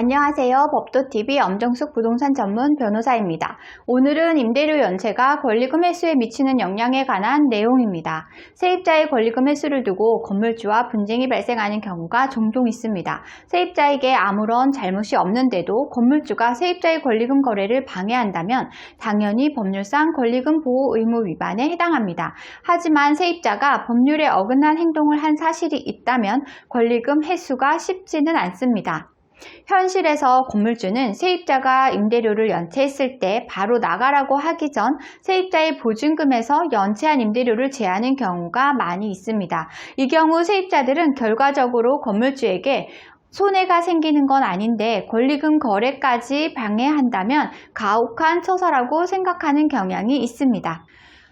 안녕하세요. 법도TV 엄정숙 부동산 전문 변호사입니다. 오늘은 임대료 연체가 권리금 횟수에 미치는 영향에 관한 내용입니다. 세입자의 권리금 횟수를 두고 건물주와 분쟁이 발생하는 경우가 종종 있습니다. 세입자에게 아무런 잘못이 없는데도 건물주가 세입자의 권리금 거래를 방해한다면 당연히 법률상 권리금 보호 의무 위반에 해당합니다. 하지만 세입자가 법률에 어긋난 행동을 한 사실이 있다면 권리금 횟수가 쉽지는 않습니다. 현실에서 건물주는 세입자가 임대료를 연체했을 때 바로 나가라고 하기 전 세입자의 보증금에서 연체한 임대료를 제하는 경우가 많이 있습니다. 이 경우 세입자들은 결과적으로 건물주에게 손해가 생기는 건 아닌데 권리금 거래까지 방해한다면 가혹한 처사라고 생각하는 경향이 있습니다.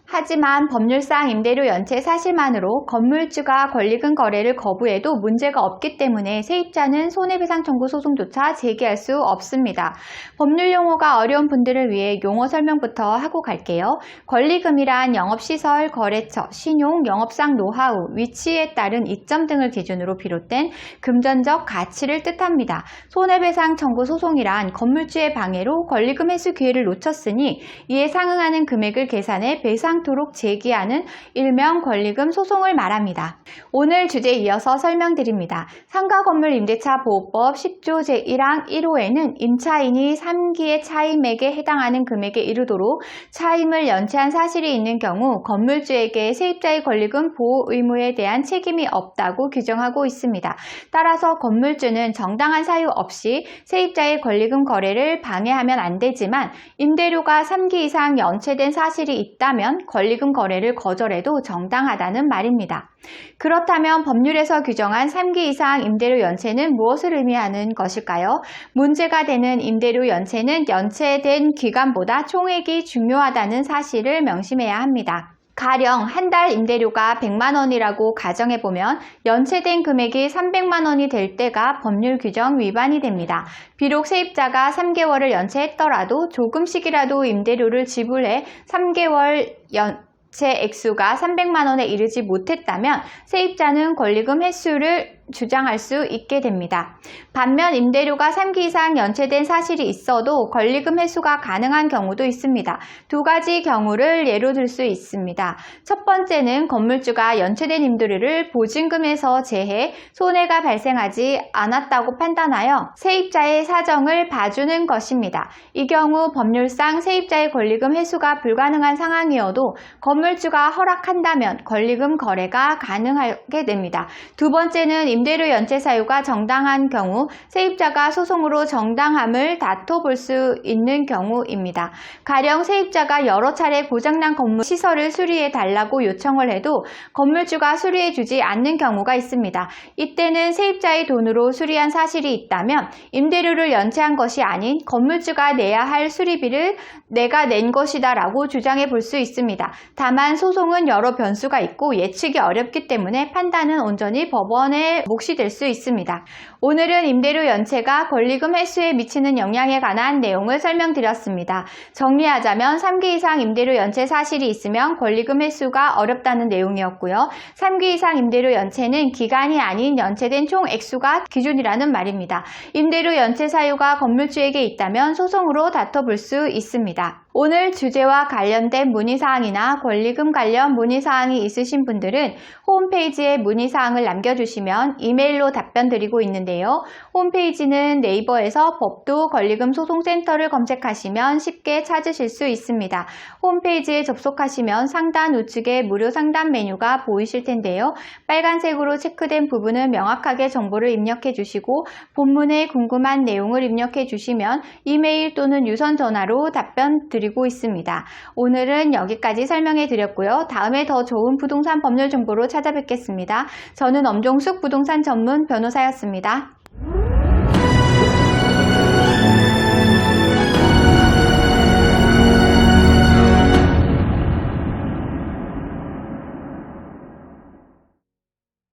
하지만 법률상 임대료 연체 사실만으로 건물주가 권리금 거래를 거부해도 문제가 없기 때문에 세입자는 손해배상 청구 소송조차 제기할 수 없습니다. 법률 용어가 어려운 분들을 위해 용어 설명부터 하고 갈게요. 권리금이란 영업시설, 거래처, 신용, 영업상 노하우, 위치에 따른 이점 등을 기준으로 비롯된 금전적 가치를 뜻합니다. 손해배상 청구 소송이란 건물주의 방해로 권리금 회수 기회를 놓쳤으니 이에 상응하는 금액을 계산해 배상 않도록 제기하는 일명 권리금 소송을 말합니다. 오늘 주제에 이어서 설명드립니다. 상가 건물 임대차 보호법 10조 제1항 1호에는 임차인이 3기의 차임액에 해당하는 금액에 이르도록 차임을 연체한 사실이 있는 경우 건물주에게 세입자의 권리금 보호 의무에 대한 책임이 없다고 규정하고 있습니다. 따라서 건물주는 정당한 사유 없이 세입자의 권리금 거래를 방해하면 안 되지만 임대료가 3기 이상 연체된 사실이 있다면 권리금 거래를 거절해도 정당하다는 말입니다. 그렇다면 법률에서 규정한 3기 이상 임대료 연체는 무엇을 의미하는 것일까요? 문제가 되는 임대료 연체는 연체된 기간보다 총액이 중요하다는 사실을 명심해야 합니다. 가령 한 달 임대료가 100만 원이라고 가정해 보면 연체된 금액이 300만 원이 될 때가 법률 규정 위반이 됩니다. 비록 세입자가 3개월을 연체했더라도 조금씩이라도 임대료를 지불해 3개월 연체 액수가 300만 원에 이르지 못했다면 세입자는 권리금 횟수를 주장할 수 있게 됩니다. 반면 임대료가 3기 이상 연체된 사실이 있어도 권리금 회수가 가능한 경우도 있습니다. 두 가지 경우를 예로 들 수 있습니다. 첫 번째는 건물주가 연체된 임대료를 보증금에서 제해 손해가 발생하지 않았다고 판단하여 세입자의 사정을 봐주는 것입니다. 이 경우 법률상 세입자의 권리금 회수가 불가능한 상황이어도 건물주가 허락한다면 권리금 거래가 가능하게 됩니다. 두 번째는 임대료 연체 사유가 정당한 경우 세입자가 소송으로 정당함을 다퉈볼 수 있는 경우입니다. 가령 세입자가 여러 차례 고장난 건물 시설을 수리해 달라고 요청을 해도 건물주가 수리해 주지 않는 경우가 있습니다. 이때는 세입자의 돈으로 수리한 사실이 있다면 임대료를 연체한 것이 아닌 건물주가 내야 할 수리비를 내가 낸 것이다 라고 주장해 볼 수 있습니다. 다만 소송은 여러 변수가 있고 예측이 어렵기 때문에 판단은 온전히 법원의 몫이 될 수 있습니다. 오늘은 임대료 연체가 권리금 횟수에 미치는 영향에 관한 내용을 설명드렸습니다. 정리하자면 3기 이상 임대료 연체 사실이 있으면 권리금 횟수가 어렵다는 내용이었고요. 3기 이상 임대료 연체는 기간이 아닌 연체된 총 액수가 기준이라는 말입니다. 임대료 연체 사유가 건물주에게 있다면 소송으로 다퉈볼 수 있습니다. 오늘 주제와 관련된 문의사항이나 권리금 관련 문의사항이 있으신 분들은 홈페이지에 문의사항을 남겨주시면 이메일로 답변 드리고 있는데요. 홈페이지는 네이버에서 법도 권리금 소송센터를 검색하시면 쉽게 찾으실 수 있습니다. 홈페이지에 접속하시면 상단 우측에 무료 상담 메뉴가 보이실 텐데요. 빨간색으로 체크된 부분은 명확하게 정보를 입력해 주시고 본문에 궁금한 내용을 입력해 주시면 이메일 또는 유선 전화로 답변 드리고 드리고 있습니다. 오늘은 여기까지 설명해 드렸고요. 다음에 더 좋은 부동산 법률 정보로 찾아뵙겠습니다. 저는 엄종숙 부동산 전문 변호사였습니다.